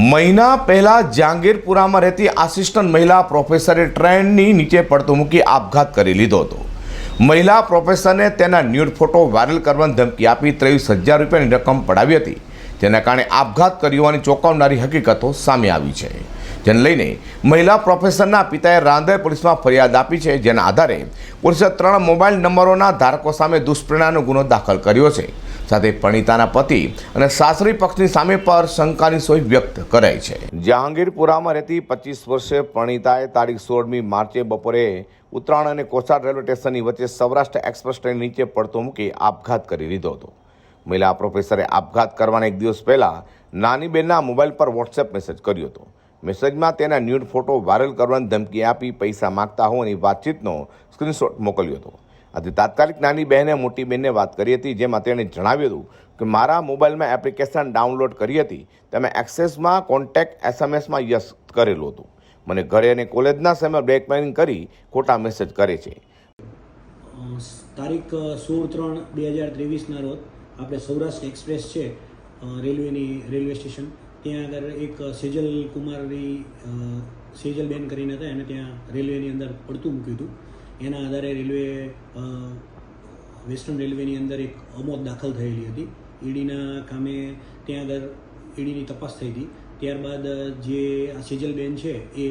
મહિના પહેલા જહાંગીરપુરામાં રહેતી આસિસ્ટન્ટ મહિલા પ્રોફેસરે ટ્રેનની નીચે પડતું મૂકી આપઘાત કરી લીધો હતો. મહિલા પ્રોફેસરને તેના ન્યૂડ ફોટો વાયરલ કરવાની ધમકી આપી ત્રેવીસ હજાર રૂપિયાની રકમ પડાવી હતી. જેના કારણે આપઘાત કર્યો હોવાની ચોંકાવનારી હકીકતો સામે આવી છે. જેને લઈને મહિલા પ્રોફેસરના પિતાએ રાંદેર પોલીસમાં ફરિયાદ આપી છે, જેના આધારે પોલીસે ત્રણ મોબાઈલ નંબરોના ધારકો સામે દુષ્પ્રેરણાનો ગુનો દાખલ કર્યો છે. સાથે પણિતાના પતિ અને સાસરી પક્ષની સામે પર શંકાની સોય વ્યક્ત કરાઈ છે. જહાંગીરપુરામાં રહેતી પચીસ વર્ષે પણિતાએ તારીખ સોળમી માર્ચે બપોરે ઉત્તરાયણ અને કોસાડ રેલવે સ્ટેશનની વચ્ચે સૌરાષ્ટ્ર એક્સપ્રેસ ટ્રેન નીચે પડતો મૂકી આપઘાત કરી લીધો હતો. મહિલા પ્રોફેસરે આપઘાત કરવાના એક દિવસ પહેલાં નાની બેનના મોબાઈલ પર વોટ્સએપ મેસેજ કર્યો હતો. મેસેજમાં તેના ન્યૂડ ફોટો વાયરલ કરવાની ધમકી આપી પૈસા માગતા હોવાની વાતચીતનો સ્ક્રીનશોટ મોકલ્યો હતો. આથી તાત્કાલિક નાની બહેને, મોટી બહેનને વાત કરી હતી, જેમાં તેણે જણાવ્યું હતું કે મારા મોબાઈલમાં એપ્લિકેશન ડાઉનલોડ કરી હતી. તમે એક્સેસમાં કોન્ટેક્ટ એસએમએસમાં યસ કરેલું હતું. મને ઘરે અને કોલેજના સમયે બ્લેકમેલિંગ કરી ખોટા મેસેજ કરે છે. તારીખ સોળ ત્રણ બે હજાર ત્રેવીસના રોજ આપણે સૌરાષ્ટ્ર એક્સપ્રેસ છે રેલવેની રેલવે સ્ટેશન. ત્યાં આગળ એક સેજલ કુમારની સેજલબેન કરીને હતા, એને ત્યાં રેલવેની અંદર પડતું મૂક્યું હતું. એના આધારે રેલવે વેસ્ટર્ન રેલવેની અંદર એક અમોદ દાખલ થયેલી હતી. ઈડીના કામે ત્યાં આગળ ઈડીની તપાસ થઈ હતી. ત્યારબાદ જે આ સેજલબેન છે, એ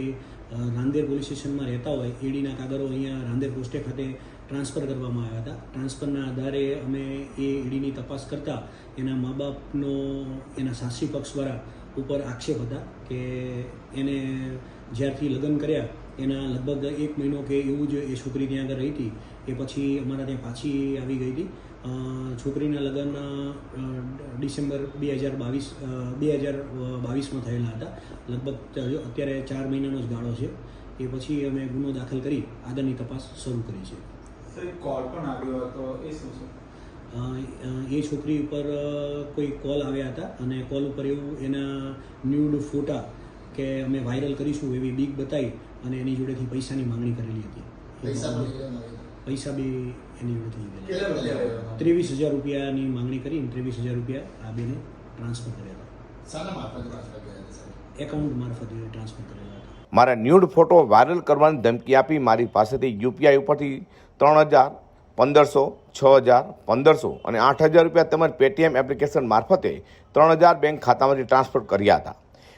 રાંદેર પોલીસ સ્ટેશનમાં રહેતા હોય, ઈડીના કાગળો અહીંયા રાંદેર પોસ્ટે ખાતે ટ્રાન્સફર કરવામાં આવ્યા હતા. ટ્રાન્સફરના આધારે અમે એ ઈડીની તપાસ કરતા એના મા બાપનો એના સાસી પક્ષ દ્વારા ઉપર આક્ષેપ હતા કે એને જ્યારથી લગ્ન કર્યા એના લગભગ એક મહિનો કે એવું જ એ છોકરી ત્યાં આગળ રહી હતી. એ પછી અમારા ત્યાં પાછી આવી ગઈ હતી. છોકરીના લગ્ન ડિસેમ્બર બે હજાર બાવીસ બે હજાર બાવીસમાં થયેલા હતા. લગભગ અત્યારે ચાર મહિનાનો જ ગાળો છે. એ પછી અમે ગુનો દાખલ કરી આગળની તપાસ શરૂ કરી છે. કોલ પણ આવ્યો હતો. એ શું છે? અ, અ, એ છોકરી ઉપર કોઈ કોલ આવ્યા હતા અને કોલ ઉપર એવું એના ન્યૂડ ફોટા કે અમે વાયરલ કરીશું એવી બીક બતાવી અને એની જોડેથી પૈસાની માંગણી કરેલી હતી. પૈસા બી એની જોડે થઈ કેટલા રૂપિયા આવ્યો હતો? ત્રેવીસ હજાર રૂપિયાની માંગણી કરી ત્રેવીસ હજાર રૂપિયા આ બેને ટ્રાન્સફર કર્યા હતા. એકાઉન્ટ મારફતે ટ્રાન્સફર કરેલા મારા ન્યૂડ ફોટો વાયરલ કરવાની ધમકી આપી મારી પાસેથી યુપીઆઈ ઉપરથી ત્રણ હજાર પંદરસો છ હજાર પંદરસો અને આઠ હજાર રૂપિયા તેમજ પેટીએમ એપ્લિકેશન મારફતે ત્રણ હજાર બેંક ખાતામાંથી ટ્રાન્સફર કર્યા હતા.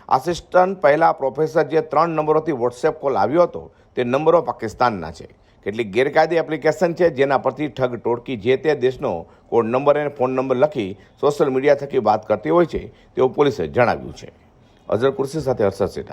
આસિસ્ટન્ટ પહેલાં પ્રોફેસર જે ત્રણ નંબરોથી વોટ્સએપ કોલ આવ્યો હતો, તે નંબરો પાકિસ્તાનના છે. કેટલીક ગેરકાયદે એપ્લિકેશન છે, જેના પરથી ઠગ ટોળકી જે તે દેશનો કોડ નંબર અને ફોન નંબર લખી સોશિયલ મીડિયા થકી વાત કરતી હોય છે, તેવું પોલીસે જણાવ્યું છે. અઝર કુર્સી સાથે હર્ષદ સેઠા.